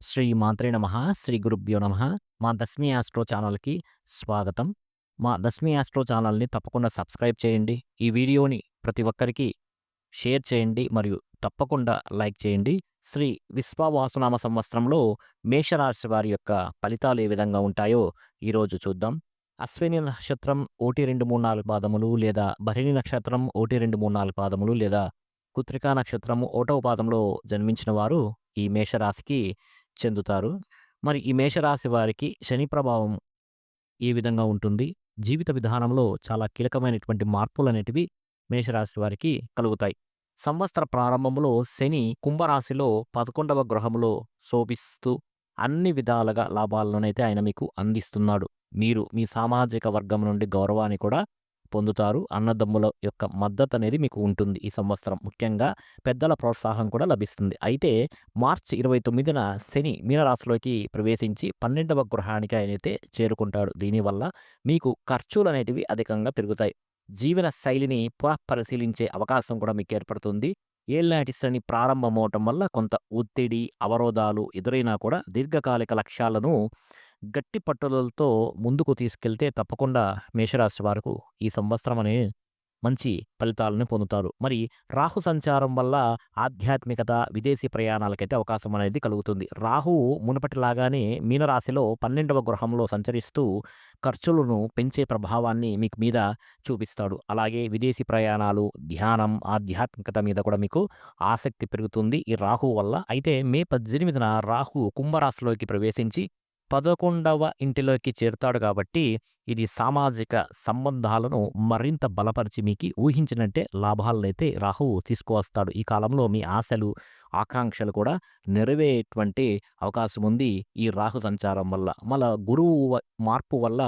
శ్రీ మాత్రే నమ శ్రీ గురుభ్యో నమ. మా దశమి ఆస్ట్రో ఛానల్కి స్వాగతం. మా దశమి ఆస్ట్రో ఛానల్ని తప్పకుండా సబ్స్క్రైబ్ చేయండి. ఈ వీడియోని ప్రతి ఒక్కరికి షేర్ చేయండి మరియు తప్పకుండా లైక్ చేయండి. శ్రీ విశ్వవాసునామ సంవత్సరంలో మేషరాశి వారి యొక్క ఫలితాలు ఏ విధంగా ఉంటాయో ఈరోజు చూద్దాం. అశ్విని నక్షత్రం ఓటి రెండు మూడు నాలుగు పాదములు లేదా భరిణి నక్షత్రం ఓటి రెండు మూడు నాలుగు పాదములు లేదా కుత్రికా నక్షత్రం ఓటవ పాదంలో జన్మించిన వారు ఈ మేషరాశికి చెందుతారు. మరి ఈ మేషరాశి వారికి శని ప్రభావం ఏ విధంగా ఉంటుంది? జీవిత విధానంలో చాలా కీలకమైనటువంటి మార్పులు అనేటివి మేషరాశి వారికి కలుగుతాయి. సంవత్సర ప్రారంభంలో శని కుంభరాశిలో పదకొండవ గ్రహంలో శోభిస్తూ అన్ని విధాలుగా లాభాలనైతే ఆయన మీకు అందిస్తున్నాడు. మీరు మీ సామాజిక వర్గం నుండి గౌరవాన్ని కూడా పొందుతారు. అన్నదమ్ముల యొక్క మద్దతు అనేది మీకు ఉంటుంది ఈ సంవత్సరం. ముఖ్యంగా పెద్దల ప్రోత్సాహం కూడా లభిస్తుంది. అయితే మార్చి ఇరవై తొమ్మిదిన శని మీనరాశిలోకి ప్రవేశించి పన్నెండవ గృహానికి ఆయనైతే చేరుకుంటాడు. దీనివల్ల మీకు ఖర్చులు అనేటివి అధికంగా పెరుగుతాయి. జీవన శైలిని పునఃపరిశీలించే అవకాశం కూడా మీకు ఏర్పడుతుంది. ఏళ్ళనాటి శని ప్రారంభమవటం వల్ల కొంత ఒత్తిడి అవరోధాలు ఎదురైనా కూడా దీర్ఘకాలిక లక్ష్యాలను గట్టి పట్టుదలతో ముందుకు తీసుకెళ్తే తప్పకుండా మేషరాశి వారికి ఈ సంవత్సరం అనే మంచి ఫలితాలను పొందుతారు. మరి రాహు సంచారం వల్ల ఆధ్యాత్మికత విదేశీ ప్రయాణాలకైతే అవకాశం అనేది కలుగుతుంది. రాహు మునుపటిలాగానే మీనరాశిలో పన్నెండవ గృహంలో సంచరిస్తూ ఖర్చులను పెంచే ప్రభావాన్ని మీకు మీద చూపిస్తాడు. అలాగే విదేశీ ప్రయాణాలు ధ్యానం ఆధ్యాత్మికత మీద కూడా మీకు ఆసక్తి పెరుగుతుంది ఈ రాహు వల్ల. అయితే మే పద్దెనిమిదిన రాహు కుంభరాశిలోకి ప్రవేశించి పదకొండవ ఇంటిలోకి చేరుతాడు కాబట్టి ఇది సామాజిక సంబంధాలను మరింత బలపరిచి మీకు ఊహించినట్టే లాభాలనైతే రాహువు తీసుకువస్తాడు. ఈ కాలంలో మీ ఆశలు ఆకాంక్షలు కూడా నెరవేటువంటి అవకాశం ఉంది ఈ రాహు సంచారం వల్ల. మళ్ళా గురువు మార్పు వల్ల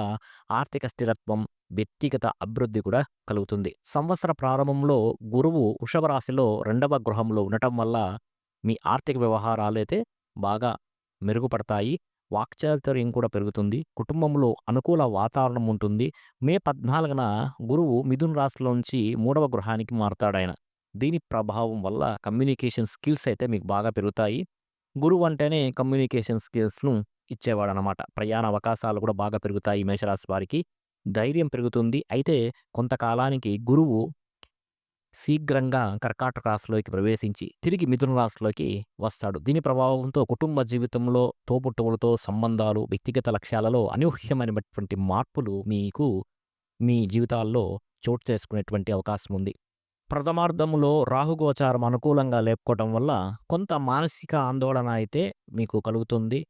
ఆర్థిక స్థిరత్వం వ్యక్తిగత అభివృద్ధి కూడా కలుగుతుంది. సంవత్సర ప్రారంభంలో గురువు వృషభ రాశిలో రెండవ గృహంలో ఉండటం వల్ల మీ ఆర్థిక వ్యవహారాలు అయితే బాగా మెరుగుపడతాయి. వాక్చాతుర్యం కూడా పెరుగుతుంది. కుటుంబంలో అనుకూల వాతావరణం ఉంటుంది. మే పద్నాలుగున గురువు మిథున్ రాశిలోంచి మూడవ గృహానికి మారుతాడు ఆయన దీని ప్రభావం వల్ల కమ్యూనికేషన్ స్కిల్స్ అయితే మీకు బాగా పెరుగుతాయి. గురువు అంటేనే కమ్యూనికేషన్ స్కిల్స్ను ఇచ్చేవాడు అనమాట ప్రయాణ అవకాశాలు కూడా బాగా పెరుగుతాయి మేషరాశి వారికి. ధైర్యం పెరుగుతుంది. అయితే కొంతకాలానికి గురువు శీఘ్రంగా కర్కాటక రాశిలోకి ప్రవేశించి తిరిగి మిథున రాశిలోకి వస్తాడు. దీని ప్రభావంతో కుటుంబ జీవితంలో తోబుట్టువులతో సంబంధాలు వ్యక్తిగత లక్ష్యాలలో అనూహ్యమైనటువంటి మార్పులు మీకు మీ జీవితాల్లో చోటు చేసుకునేటువంటి అవకాశం ఉంది. ప్రథమార్థంలో రాహుగోచారం అనుకూలంగా లేపుకోవడం వల్ల కొంత మానసిక ఆందోళన అయితే మీకు కలుగుతుంది.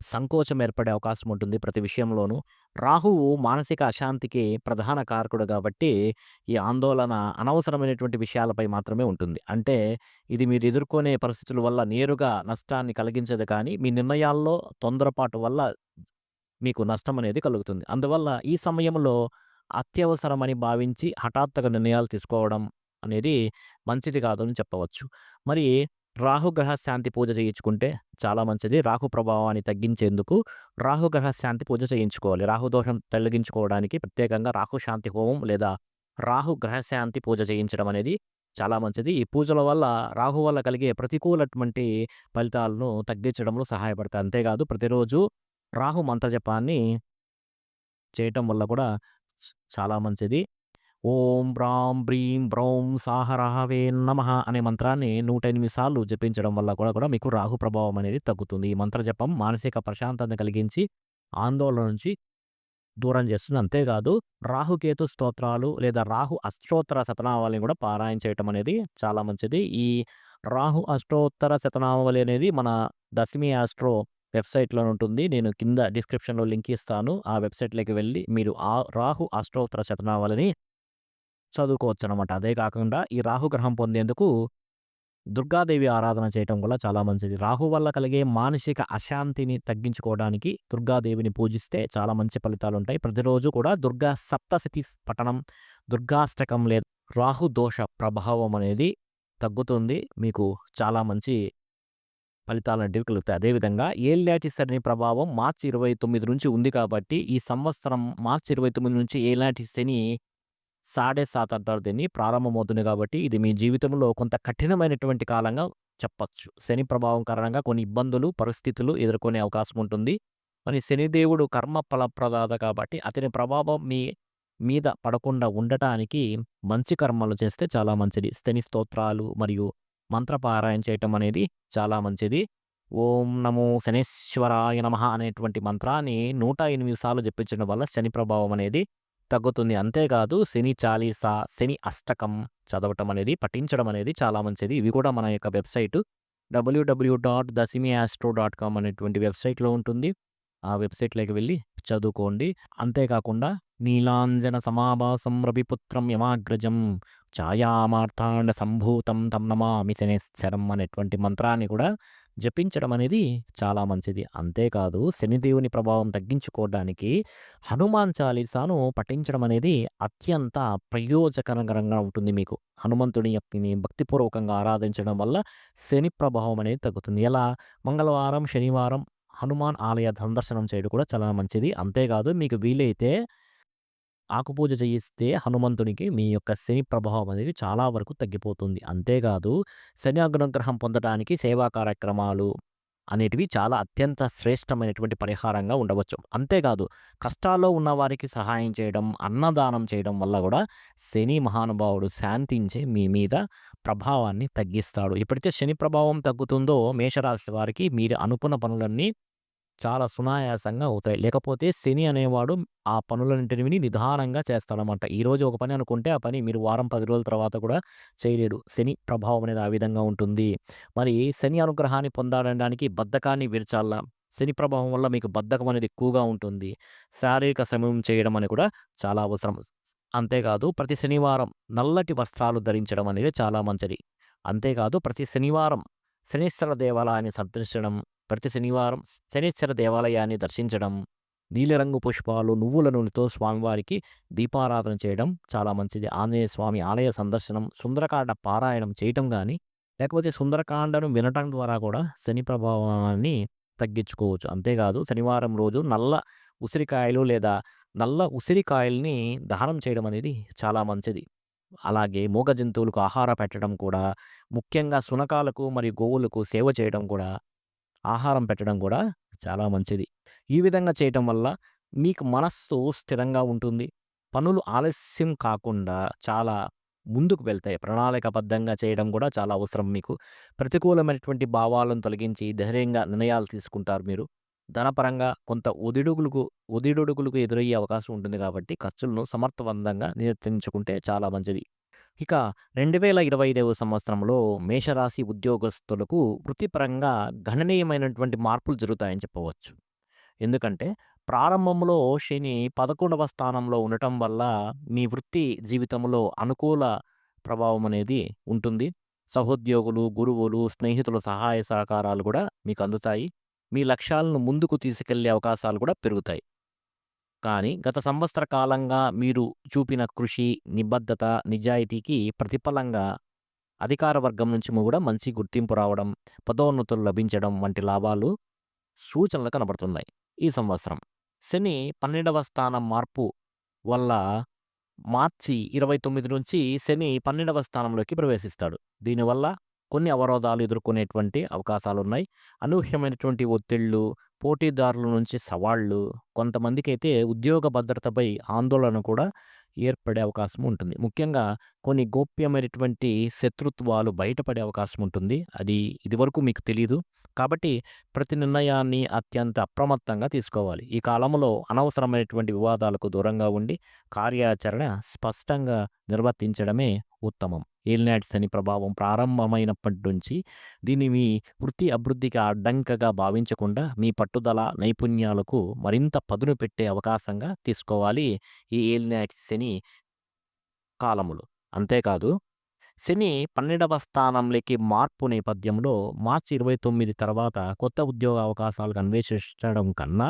సంకోచం ఏర్పడే అవకాశం ఉంటుంది ప్రతి విషయంలోనూ. రాహువు మానసిక అశాంతికి ప్రధాన కారకుడు కాబట్టి ఈ ఆందోళన అనవసరమైనటువంటి విషయాలపై మాత్రమే ఉంటుంది. అంటే ఇది మీరు ఎదుర్కొనే పరిస్థితుల వల్ల నేరుగా నష్టాన్ని కలిగించదు కానీ మీ నిర్ణయాల్లో తొందరపాటు వల్ల మీకు నష్టం అనేది కలుగుతుంది. అందువల్ల ఈ సమయంలో అత్యవసరమని భావించి హఠాత్తుగా నిర్ణయాలు తీసుకోవడం అనేది మంచిది కాదని చెప్పవచ్చు. మరి రాహుగ్రహ శాంతి పూజ చేయించుకుంటే చాలా మంచిది. రాహు ప్రభావాన్ని తగ్గించేందుకు రాహుగ్రహ శాంతి పూజ చేయించుకోవాలి. రాహు దోషం తొలగించుకోవడానికి ప్రత్యేకంగా రాహు శాంతి హోమం లేదా రాహు గ్రహ శాంతి పూజ చేయించడం అనేది చాలా మంచిది. ఈ పూజల వల్ల రాహు వల్ల కలిగే ప్రతికూలటువంటి ఫలితాలను తగ్గించడంలో సహాయపడతాయి. అంతేకాదు ప్రతిరోజు రాహు మంత్రజపాన్ని చేయటం వల్ల కూడా చాలా మంచిది. ఓం బ్రాం బ్రీం బ్రౌం సాహరహవే నమ అనే మంత్రాన్ని నూట ఎనిమిది సార్లు జపించడం వల్ల కూడా కూడా మీకు రాహు ప్రభావం అనేది తగ్గుతుంది. ఈ మంత్ర జపం మానసిక ప్రశాంతతను కలిగించి ఆందోళన నుంచి దూరం చేస్తుంది. అంతేకాదు రాహుకేతు స్తోత్రాలు లేదా రాహు అష్టోత్తర శతనావళిని కూడా పారాయణ చేయటం అనేది చాలా మంచిది. ఈ రాహు అష్టోత్తర శతనామావళి అనేది మన దశమి ఆస్ట్రో వెబ్సైట్లో ఉంటుంది. నేను కింద డిస్క్రిప్షన్లో లింక్ ఇస్తాను. ఆ వెబ్సైట్లోకి వెళ్ళి మీరు ఆ రాహు అష్టోత్తర శతనావళిని చదువుకోవచ్చు అనమాట అదే కాకుండా ఈ రాహుగ్రహం పొందేందుకు దుర్గాదేవి ఆరాధన చేయటం కూడా చాలా మంచిది. రాహు వల్ల కలిగే మానసిక అశాంతిని తగ్గించుకోవడానికి దుర్గాదేవిని పూజిస్తే చాలా మంచి ఫలితాలు ఉంటాయి ప్రతిరోజు కూడా దుర్గా సప్తశతి పఠనం దుర్గాష్టకం లేదా రాహు దోష ప్రభావం అనేది తగ్గుతుంది. మీకు చాలా మంచి ఫలితాలు అనేవి కలుగుతాయి. అదేవిధంగా ఏలినాటి శని ప్రభావం మార్చి ఇరవై తొమ్మిది నుంచి ఉంది కాబట్టి ఈ సంవత్సరం మార్చి ఇరవై తొమ్మిది నుంచి ఏలినాటి శని సాడే సాత్ అంటారు దీన్ని. ప్రారంభమవుతుంది కాబట్టి ఇది మీ జీవితంలో కొంత కఠినమైనటువంటి కాలంగా చెప్పొచ్చు. శని ప్రభావం కారణంగా కొన్ని ఇబ్బందులు, పరిస్థితులు ఎదుర్కొనే అవకాశం ఉంటుంది. మరి శనిదేవుడు కర్మ ఫలప్రదాత కాబట్టి అతని ప్రభావం మీ మీద పడకుండా ఉండటానికి మంచి కర్మలు చేస్తే చాలా మంచిది. శని స్తోత్రాలు మరియు మంత్రపారాయణ చేయటం అనేది చాలా మంచిది. ఓం నమో శనీశ్వరాయ నమః అనేటువంటి మంత్రాన్ని 108 సార్లు జపించడం వల్ల శని ప్రభావం అనేది తగ్గుతుంది. అంతేకాదు శని చాలీసా, శని అష్టకం చదవటం అనేది, పఠించడం అనేది చాలా మంచిది. ఇవి కూడా మన యొక్క వెబ్‌సైటు కామ్ అనేటువంటి వెబ్‌సైట్‌లో ఉంటుంది. ఆ వెబ్‌సైట్‌లోకి వెళ్ళి చదువుకోండి. అంతేకాకుండా నీలాంజన సమాభాసం రవిపుత్రం యమాగ్రజం ఛాయామార్తాండ సంభూతం తం నమామి శనైశ్చరం అనేటువంటి మంత్రాన్ని కూడా జపించడం అనేది చాలా మంచిది. అంతేకాదు శనిదేవుని ప్రభావం తగ్గించుకోవడానికి హనుమాన్ చాలీసాను పఠించడం అనేది అత్యంత ప్రయోజకరంగా ఉంటుంది మీకు. హనుమంతుని యొక్కని భక్తిపూర్వకంగా ఆరాధించడం వల్ల శని ప్రభావం అనేది తగ్గుతుంది. ఎలా మంగళవారం, శనివారం హనుమాన్ ఆలయ సందర్శనం చేయడం కూడా చాలా మంచిది. అంతేకాదు మీకు వీలైతే ఆకుపూజ చేయిస్తే హనుమంతునికి మీ యొక్క శని ప్రభావం అనేది చాలా వరకు తగ్గిపోతుంది. అంతేకాదు శని అనుగ్రహం పొందడానికి సేవా కార్యక్రమాలు అనేటివి చాలా అత్యంత శ్రేష్టమైనటువంటి పరిహారంగా ఉండవచ్చు. అంతేకాదు కష్టాల్లో ఉన్నవారికి సహాయం చేయడం, అన్నదానం చేయడం వల్ల కూడా శని మహానుభావుడు శాంతించే మీ మీద ప్రభావాన్ని తగ్గిస్తాడు. ఎప్పుడైతే శని ప్రభావం తగ్గుతుందో మేషరాశి వారికి మీరు అనుకున్న పనులన్నీ చాలా సునాయాసంగా అవుతాయి. లేకపోతే శని అనేవాడు ఆ పనులన్నిటిని నిదానంగా చేస్తాడనమాట. ఈరోజు ఒక పని అనుకుంటే ఆ పని మీరు వారం, పది రోజుల తర్వాత కూడా చేయలేడు. శని ప్రభావం అనేది ఆ విధంగా ఉంటుంది. మరి శని అనుగ్రహాన్ని పొందడానికి బద్ధకాన్ని విరచాలా శని ప్రభావం వల్ల మీకు బద్ధకం అనేది ఎక్కువగా ఉంటుంది. శారీరక శ్రమం చేయడం అనేది కూడా చాలా అవసరం. అంతేకాదు ప్రతి శనివారం నల్లటి వస్త్రాలు ధరించడం అనేది చాలా మంచిది. అంతేకాదు ప్రతి శనివారం శనిశ్వర దేవాలయాన్ని సందర్శించడం, ప్రతి శనివారం శనీశ్వర దేవాలయాన్ని దర్శించడం, నీలిరంగు పుష్పాలు, నువ్వుల నూనెతో స్వామివారికి దీపారాధన చేయడం చాలా మంచిది. ఆంజనేయ స్వామి ఆలయ సందర్శనం, సుందరకాండ పారాయణం చేయటం కానీ లేకపోతే సుందరకాండను వినటం ద్వారా కూడా శని ప్రభావాన్ని తగ్గించుకోవచ్చు. అంతేకాదు శనివారం రోజు నల్ల ఉసిరికాయలు లేదా నల్ల ఉసిరికాయల్ని దహనం చేయడం అనేది చాలా మంచిది. అలాగే మూగ జంతువులకు ఆహార పెట్టడం కూడా, ముఖ్యంగా సునకాలకు మరియు గోవులకు సేవ చేయడం కూడా, ఆహారం పెట్టడం కూడా చాలా మంచిది. ఈ విధంగా చేయటం వల్ల మీకు మనస్సు స్థిరంగా ఉంటుంది. పనులు ఆలస్యం కాకుండా చాలా ముందుకు వెళ్తాయి. ప్రణాళికాబద్ధంగా చేయడం కూడా చాలా అవసరం మీకు. ప్రతికూలమైనటువంటి భావాలను తొలగించి ధైర్యంగా నిర్ణయాలు తీసుకుంటారు మీరు. ధనపరంగా కొంత ఒదిడుగులకు ఒడిదుడుకులకు ఎదురయ్యే అవకాశం ఉంటుంది కాబట్టి ఖర్చులను సమర్థవంతంగా నియంత్రించుకుంటే చాలా మంచిది. ఇక 2025వ సంవత్సరంలో మేషరాశి ఉద్యోగస్తులకు వృత్తిపరంగా గణనీయమైనటువంటి మార్పులు జరుగుతాయని చెప్పవచ్చు. ఎందుకంటే ప్రారంభంలో శని 11వ స్థానంలో ఉండటం వల్ల మీ వృత్తి జీవితంలో అనుకూల ప్రభావం అనేది ఉంటుంది. సహోద్యోగులు, గురువులు, స్నేహితుల సహాయ సహకారాలు కూడా మీకు అందుతాయి. మీ లక్ష్యాలను ముందుకు తీసుకెళ్ళే అవకాశాలు కూడా పెరుగుతాయి. కానీ గత సంవత్సర కాలంగా మీరు చూపిన కృషి, నిబద్ధత, నిజాయితీకి ప్రతిఫలంగా అధికార వర్గం నుంచి కూడా మంచి గుర్తింపు రావడం, పదోన్నతులు లభించడం వంటి లాభాలు సూచనలు కనబడుతున్నాయి ఈ సంవత్సరం. శని 12వ స్థానం మార్పు వల్ల మార్చి 29 నుంచి శని 12వ స్థానంలోకి ప్రవేశిస్తాడు. దీనివల్ల కొన్ని అవరోధాలు ఎదుర్కొనేటువంటి అవకాశాలున్నాయి. అనూహ్యమైనటువంటి ఒత్తిళ్ళు, పోటీదారుల నుంచి సవాళ్ళు, కొంతమందికైతే ఉద్యోగ భద్రతపై ఆందోళన కూడా ఏర్పడే అవకాశం ఉంటుంది. ముఖ్యంగా కొన్ని గోప్యమైనటువంటి శత్రుత్వాలు బయటపడే అవకాశం ఉంటుంది. అది ఇదివరకు మీకు తెలియదు కాబట్టి ప్రతి నిర్ణయాన్ని అత్యంత అప్రమత్తంగా తీసుకోవాలి. ఈ కాలంలో అనవసరమైనటువంటి వివాదాలకు దూరంగా ఉండి కార్యాచరణ స్పష్టంగా నిర్వర్తించడమే ఉత్తమం. ఏలినాటి శని ప్రభావం ప్రారంభమైనప్పటి నుంచి దీన్ని మీ వృత్తి అభివృద్ధికి అడ్డంకగా భావించకుండా మీ పట్టుదల, నైపుణ్యాలకు మరింత పదును పెట్టే అవకాశంగా తీసుకోవాలి ఈ ఏలినాటి శని కాలములు అంతేకాదు శని 12వ స్థానంలోకి మార్పు నేపథ్యంలో మార్చి 29 తర్వాత కొత్త ఉద్యోగ అవకాశాలకు అన్వేషించడం కన్నా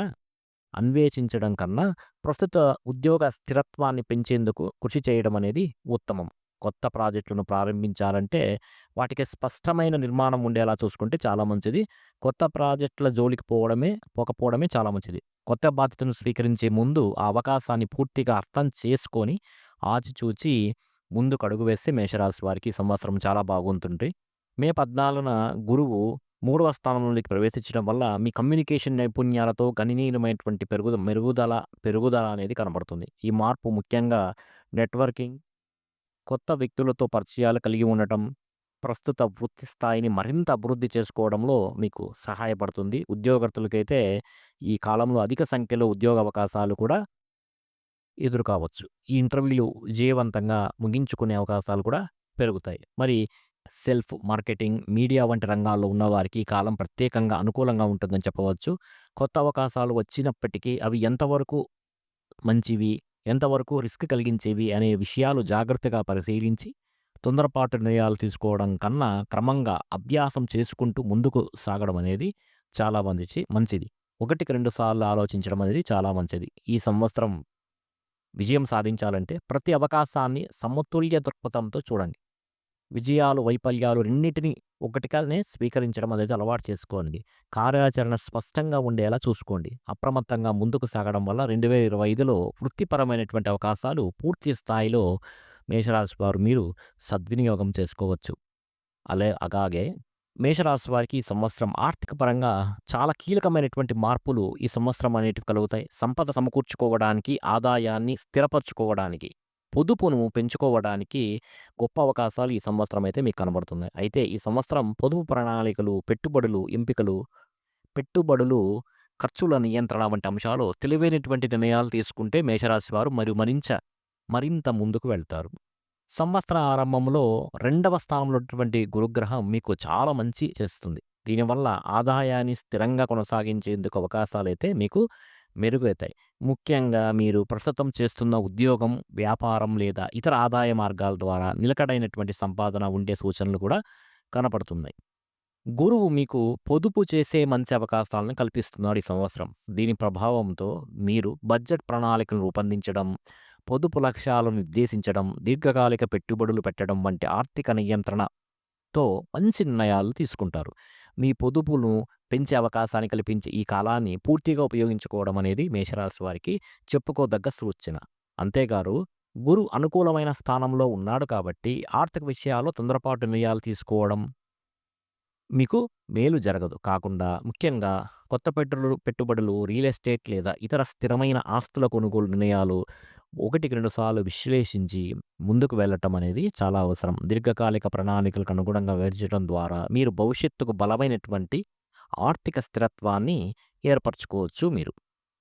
అన్వేషించడం కన్నా ప్రస్తుత ఉద్యోగ స్థిరత్వాన్ని పెంచేందుకు కృషి చేయడం అనేది ఉత్తమం. కొత్త ప్రాజెక్టులను ప్రారంభించాలంటే వాటికి స్పష్టమైన నిర్మాణం ఉండేలా చూసుకుంటే చాలా మంచిది. కొత్త ప్రాజెక్టుల జోలికి పోవడమే పోకపోవడమే చాలా మంచిది. కొత్త బాధ్యతను స్వీకరించే ముందు ఆ అవకాశాన్ని పూర్తిగా అర్థం చేసుకొని ఆచిచూచి ముందుకు అడుగు వేస్తే మేషరాశి వారికి సంవత్సరం చాలా బాగుంటుంది. మే 14న గురువు మూడవ స్థానంలోకి ప్రవేశించడం వల్ల మీ కమ్యూనికేషన్ నైపుణ్యాలతో గణనీయమైనటువంటి పెరుగుద మెరుగుదల పెరుగుదల అనేది కనబడుతుంది. ఈ మార్పు ముఖ్యంగా నెట్వర్కింగ్, కొత్త వ్యక్తులతో పరిచయాలు కలిగి ఉండటం, ప్రస్తుత వృత్తి స్థాయిని మరింత అభివృద్ధి చేసుకోవడంలో మీకు సహాయపడుతుంది. ఉద్యోగస్తులకైతే ఈ కాలంలో అధిక సంఖ్యలో ఉద్యోగ అవకాశాలు కూడా ఎదురు కావచ్చు. ఈ ఇంటర్వ్యూ విజయవంతంగా ముగించుకునే అవకాశాలు కూడా పెరుగుతాయి. మరి సెల్ఫ్ మార్కెటింగ్, మీడియా వంటి రంగాల్లో ఉన్నవారికి ఈ కాలం ప్రత్యేకంగా అనుకూలంగా ఉంటుందని చెప్పవచ్చు. కొత్త అవకాశాలు వచ్చినప్పటికీ అవి ఎంతవరకు మంచివి, ఎంతవరకు రిస్క్ కలిగించేవి అనే విషయాలు జాగ్రత్తగా పరిశీలించి తొందరపాటు నిర్ణయాలు తీసుకోవడం కన్నా క్రమంగా అభ్యాసం చేసుకుంటూ ముందుకు సాగడం అనేది చాలా మంచిది మంచిది. ఒకటికి రెండు సార్లు ఆలోచించడం అనేది చాలా మంచిది. ఈ సంవత్సరం విజయం సాధించాలంటే ప్రతి అవకాశాన్ని సమతుల్య దృక్పథంతో చూడండి. విజయాలు, వైఫల్యాలు రెండింటిని ఒకటిగానే స్వీకరించడం అనేది అలవాటు చేసుకోండి. కార్యాచరణ స్పష్టంగా ఉండేలా చూసుకోండి. అప్రమత్తంగా ముందుకు సాగడం వల్ల 2025లో వృత్తిపరమైనటువంటి అవకాశాలు పూర్తి స్థాయిలో మేషరాశి వారు మీరు సద్వినియోగం చేసుకోవచ్చు. అలే అలాగే మేషరాశి వారికి ఈ సంవత్సరం ఆర్థిక పరంగా చాలా కీలకమైనటువంటి మార్పులు ఈ సంవత్సరం అనేటివి కలుగుతాయి. సంపద సమకూర్చుకోవడానికి, ఆదాయాన్ని స్థిరపరచుకోవడానికి, పొదుపును పెంచుకోవడానికి గొప్ప అవకాశాలు ఈ సంవత్సరం అయితే మీకు కనబడుతున్నాయి. అయితే ఈ సంవత్సరం పొదుపు ప్రణాళికలు, పెట్టుబడులు ఎంపికలు, పెట్టుబడులు, ఖర్చుల నియంత్రణ వంటి అంశాలు తెలివైనటువంటి నిర్ణయాలు తీసుకుంటే మేషరాశి వారు మరియు మరించ మరింత ముందుకు వెళ్తారు. సంవత్సర ఆరంభంలో రెండవ స్థానంలో ఉన్నటువంటి గురుగ్రహం మీకు చాలా మంచి చేస్తుంది. దీనివల్ల ఆదాయాన్ని స్థిరంగా కొనసాగించేందుకు అవకాశాలైతే మీకు మెరుగవుతాయి. ముఖ్యంగా మీరు ప్రస్తుతం చేస్తున్న ఉద్యోగం, వ్యాపారం లేదా ఇతర ఆదాయ మార్గాల ద్వారా నిలకడైనటువంటి సంపాదన ఉండే సూచనలు కూడా కనపడుతున్నాయి. గురువు మీకు పొదుపు చేసే మంచి అవకాశాలను కల్పిస్తున్నాడు ఈ సంవత్సరం. దీని ప్రభావంతో మీరు బడ్జెట్ ప్రణాళికను రూపొందించడం, పొదుపు లక్ష్యాలను నిర్దేశించడం, దీర్ఘకాలిక పెట్టుబడులు పెట్టడం వంటి ఆర్థిక నియంత్రణ తో మంచి నిర్ణయాలు తీసుకుంటారు. మీ పొదుపును పెంచే అవకాశాన్ని కల్పించే ఈ కాలాన్ని పూర్తిగా ఉపయోగించుకోవడం అనేది మేషరాశి వారికి చెప్పుకోదగ్గ సూచన. అంతేగారు గురు అనుకూలమైన స్థానంలో ఉన్నాడు కాబట్టి ఆర్థిక విషయాల్లో తొందరపాటు నిర్ణయాలు తీసుకోవడం మీకు మేలు జరగదు. కాకుండా ముఖ్యంగా కొత్త పెట్టుబడులు పెట్టుబడులు, రియల్ ఎస్టేట్ లేదా ఇతర స్థిరమైన ఆస్తుల కొనుగోలు నిర్ణయాలు ఒకటికి రెండు సార్లు విశ్లేషించి ముందుకు వెళ్ళటం అనేది చాలా అవసరం. దీర్ఘకాలిక ప్రణాళికలకు అనుగుణంగా వివరించడం ద్వారా మీరు భవిష్యత్తుకు బలమైనటువంటి ఆర్థిక స్థిరత్వాన్ని ఏర్పరచుకోవచ్చు మీరు.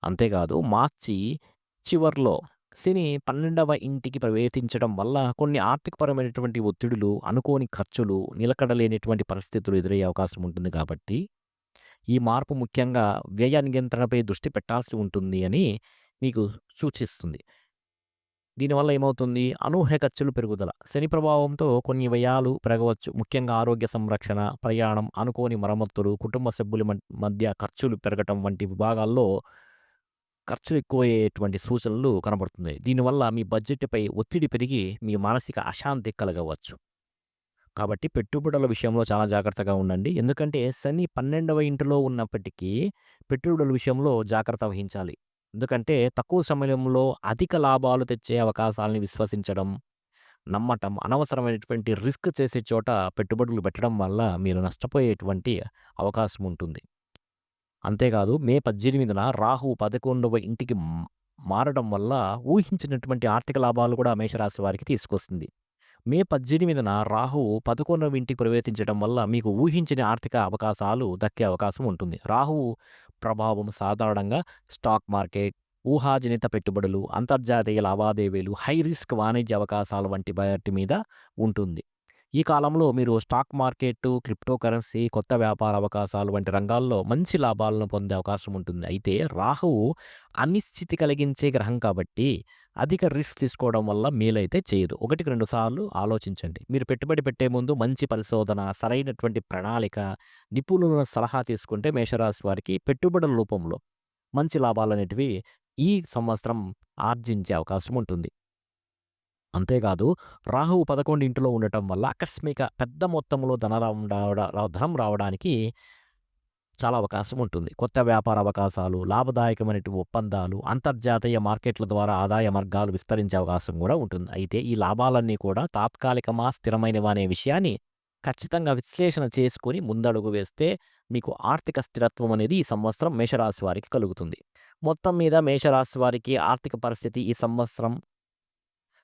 అంతేకాదు మార్చి చివర్లో శని 12వ ఇంటికి ప్రవేశించడం వల్ల కొన్ని ఆర్థికపరమైనటువంటి ఒత్తిడులు, అనుకోని ఖర్చులు, నిలకడలేనటువంటి పరిస్థితులు ఎదురయ్యే అవకాశం ఉంటుంది కాబట్టి ఈ మార్పు ముఖ్యంగా వ్యయ నియంత్రణపై దృష్టి పెట్టాల్సి ఉంటుంది అని మీకు సూచిస్తుంది. దీనివల్ల ఏమవుతుంది? అనూహ్య ఖర్చులు పెరుగుదల. శని ప్రభావంతో కొన్ని వ్యయాలు పెరగవచ్చు. ముఖ్యంగా ఆరోగ్య సంరక్షణ, ప్రయాణం, అనుకోని మరమ్మతులు, కుటుంబ సభ్యుల మధ్య ఖర్చులు పెరగటం వంటి విభాగాల్లో ఖర్చులు ఎక్కువయ్యేటువంటి సూచనలు కనబడుతుంది దీనివల్ల మీ బడ్జెట్‌పై ఒత్తిడి పెరిగి మీ మానసిక అశాంతి కలగవచ్చు. కాబట్టి పెట్టుబడుల విషయంలో చాలా జాగ్రత్తగా ఉండండి. ఎందుకంటే శని 12వ ఇంటిలో ఉన్నప్పటికీ పెట్టుబడుల విషయంలో జాగ్రత్త వహించాలి. ఎందుకంటే తక్కువ సమయంలో అధిక లాభాలు తెచ్చే అవకాశాలని విశ్వసించడం, నమ్మటం, అనవసరమైనటువంటి రిస్క్ చేసే చోట పెట్టుబడులు పెట్టడం వల్ల మీరు నష్టపోయేటువంటి అవకాశం ఉంటుంది. అంతేకాదు మే పద్దెనిమిదిన రాహు పదకొండవ ఇంటికి మారడం వల్ల ఊహించినటువంటి ఆర్థిక లాభాలు కూడా మేషరాశి వారికి తీసుకొస్తుంది. మే 18న రాహువు 11వ ఇంటికి ప్రవేశించడం వల్ల మీకు ఊహించని ఆర్థిక అవకాశాలు దక్కే అవకాశం ఉంటుంది. రాహువు ప్రభావం సాధారణంగా స్టాక్ మార్కెట్, ఊహాజనిత పెట్టుబడులు, అంతర్జాతీయ లావాదేవీలు, హై రిస్క్ వాణిజ్య అవకాశాలు వంటి వాటి మీద ఉంటుంది. ఈ కాలంలో మీరు స్టాక్ మార్కెట్, క్రిప్టో కరెన్సీ, కొత్త వ్యాపార అవకాశాలు వంటి రంగాల్లో మంచి లాభాలను పొందే అవకాశం ఉంటుంది. అయితే రాహువు అనిశ్చితి కలిగించే గ్రహం కాబట్టి అధిక రిస్క్ తీసుకోవడం వల్ల మేలైతే చేయదు. ఒకటికి రెండు సార్లు ఆలోచించండి. మీరు పెట్టుబడి పెట్టే ముందు మంచి పరిశోధన, సరైనటువంటి ప్రణాళిక, నిపుణుల సలహా తీసుకుంటే మేషరాశి వారికి పెట్టుబడుల రూపంలో మంచి లాభాలనేటివి ఈ సంవత్సరం ఆర్జించే అవకాశం ఉంటుంది. అంతేకాదు రాహువు 11 ఇంటిలో ఉండటం వల్ల ఆకస్మిక పెద్ద మొత్తంలో ధన ధనం రావడానికి చాలా అవకాశం ఉంటుంది. కొత్త వ్యాపార అవకాశాలు, లాభదాయకమైన ఒప్పందాలు, అంతర్జాతీయ మార్కెట్ల ద్వారా ఆదాయ మార్గాలు విస్తరించే అవకాశం కూడా ఉంటుంది. అయితే ఈ లాభాలన్నీ కూడా తాత్కాలికమా, స్థిరమైనవా అనే విషయాన్ని ఖచ్చితంగా విశ్లేషణ చేసుకొని ముందడుగు వేస్తే మీకు ఆర్థిక స్థిరత్వం అనేది ఈ సంవత్సరం మేషరాశి వారికి కలుగుతుంది. మొత్తం మీద మేషరాశి వారికి ఆర్థిక పరిస్థితి ఈ సంవత్సరం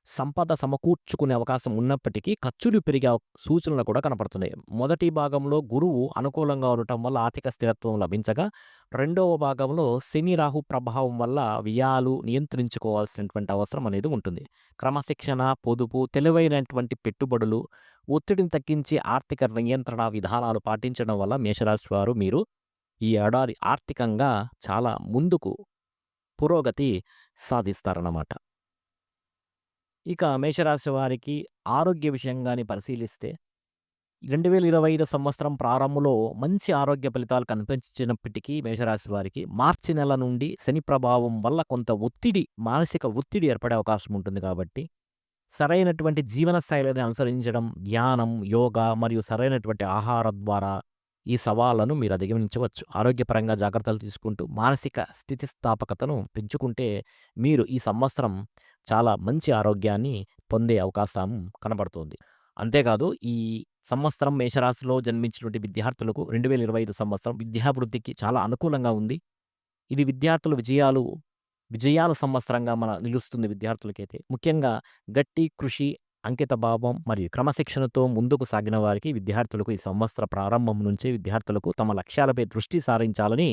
సంపద సమకూర్చుకునే అవకాశం ఉన్నప్పటికీ ఖర్చులు పెరిగే సూచనలు కూడా కనపడుతున్నాయి. మొదటి భాగంలో గురువు అనుకూలంగా ఉండటం వల్ల ఆర్థిక స్థిరత్వం లభించగా, రెండవ భాగంలో శని, రాహు ప్రభావం వల్ల వ్యయాలు నియంత్రించుకోవాల్సినటువంటి అవసరం అనేది ఉంటుంది. క్రమశిక్షణ, పొదుపు, తెలివైనటువంటి పెట్టుబడులు, ఒత్తిడిని తగ్గించి ఆర్థిక నియంత్రణ విధానాలు పాటించడం వల్ల మేషరాశి వారు మీరు ఈ ఏడాది ఆర్థికంగా చాలా ముందుకు పురోగతి సాధిస్తారన్నమాట. ఇక మేషరాశి వారికి ఆరోగ్య విషయంగాని పరిశీలిస్తే 2025 సంవత్సరం ప్రారంభంలో మంచి ఆరోగ్య ఫలితాలు కనిపించినప్పటికీ మేషరాశి వారికి మార్చి నెల నుండి శని ప్రభావం వల్ల కొంత ఒత్తిడి, మానసిక ఒత్తిడి ఏర్పడే అవకాశం ఉంటుంది కాబట్టి, సరైనటువంటి జీవన శైలిని అనుసరించడం, ధ్యానం, యోగా మరియు సరైనటువంటి ఆహారం ద్వారా ఈ సవాళ్ళను మీరు అధిగమించవచ్చు. ఆరోగ్యపరంగా జాగ్రత్తలు తీసుకుంటూ మానసిక స్థితిస్థాపకతను పెంచుకుంటే మీరు ఈ సంవత్సరం చాలా మంచి ఆరోగ్యాన్ని పొందే అవకాశం కనబడుతోంది. అంతేకాదు ఈ సంవత్సరం మేషరాశిలో జన్మించినటువంటి విద్యార్థులకు 2025 సంవత్సరం విద్యాభివృద్ధికి చాలా అనుకూలంగా ఉంది. ఇది విద్యార్థుల విజయాలు విజయాల సంవత్సరంగా మన నిలుస్తుంది విద్యార్థులకైతే. ముఖ్యంగా గట్టి కృషి, అంకితభావం మరియు క్రమశిక్షణతో ముందుకు సాగిన వారికి విద్యార్థులకు ఈ సంవత్సర ప్రారంభం నుంచే విద్యార్థులకు తమ లక్ష్యాలపై దృష్టి సారించాలని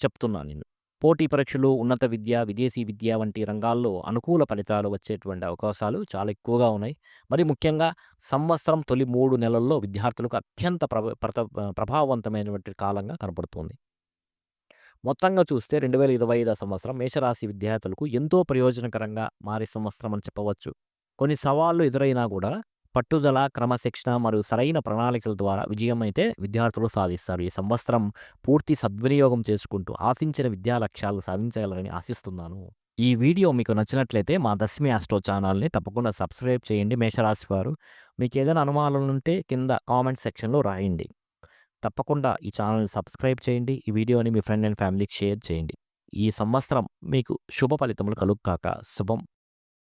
చెప్తున్నాను నేను. పోటీ పరీక్షలు, ఉన్నత విద్య, విదేశీ విద్య వంటి రంగాల్లో అనుకూల ఫలితాలు వచ్చేటువంటి అవకాశాలు చాలా ఎక్కువగా ఉన్నాయి. మరి ముఖ్యంగా సంవత్సరం తొలి మూడు నెలల్లో విద్యార్థులకు అత్యంత ప్రభ ప్రభావవంతమైనటువంటి కాలంగా కనబడుతుంది మొత్తంగా చూస్తే 2025 సంవత్సరం మేషరాశి విద్యార్థులకు ఎంతో ప్రయోజనకరంగా మారే సంవత్సరం అని చెప్పవచ్చు. కొన్ని సవాళ్ళు ఎదురైనా కూడా పట్టుదల, క్రమశిక్షణ మరియు సరైన ప్రణాళికల ద్వారా విజయం అయితే విద్యార్థులు సాధిస్తారు. ఈ సంవత్సరం పూర్తి సద్వినియోగం చేసుకుంటూ ఆశించిన విద్యా లక్ష్యాలు సాధించగలరని ఆశిస్తున్నాను. ఈ వీడియో మీకు నచ్చినట్లయితే మా దశమి ఆస్ట్రో ఛానల్‌ని తప్పకుండా సబ్స్క్రైబ్ చేయండి మేషరాశి వారు. అనుమానాలు అనుమానాలుంటే కింద కామెంట్ సెక్షన్‌లో రాయండి. తప్పకుండా ఈ ఛానల్‌ని సబ్స్క్రైబ్ చేయండి. ఈ వీడియోని మీ ఫ్రెండ్ అండ్ ఫ్యామిలీకి షేర్ చేయండి. ఈ సంవత్సరం మీకు శుభ ఫలితములు కలుగ్గాక. శుభం